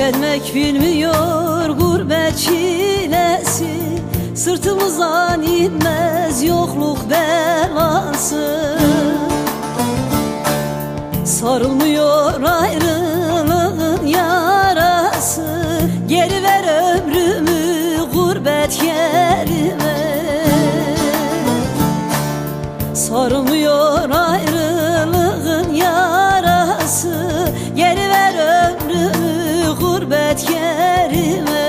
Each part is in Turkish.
Tükenmek bilmiyor gurbet çilesi. Sırtımızdan inmez yokluk belası. Sarılmıyor ayrılığın yarası. Geri ver ömrümü gurbet yerime. Sarılmıyor ayrılığın gurbet yerime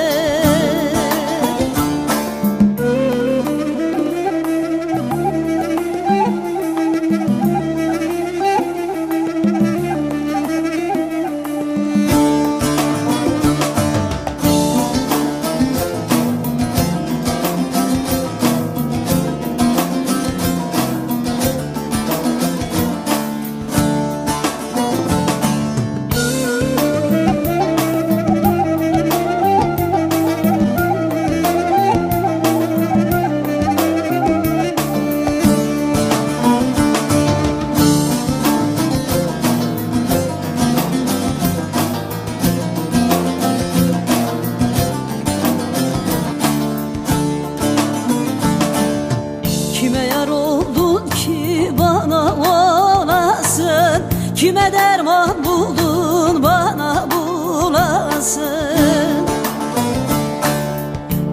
Kime derman buldun bana bulasın?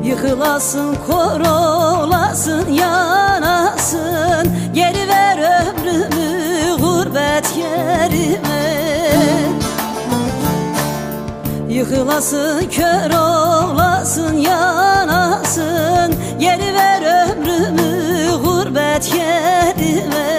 Yıkılasın kor olasın yanasın. Geri ver ömrümü gurbet yerime. Yıkılasın kör olasın yanasın. Geri ver ömrümü gurbet yerime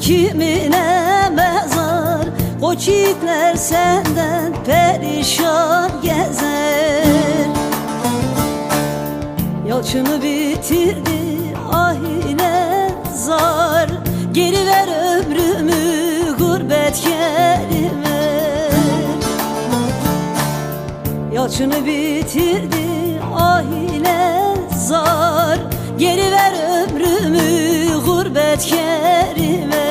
kimine mezar O çiftler senden perişan gezer. Yalçını bitirdi ahine zar Geri ver ömrümü gurbet yerime. Yalçını bitirdi ahine zar Geri ver ömrümü gurbet yerime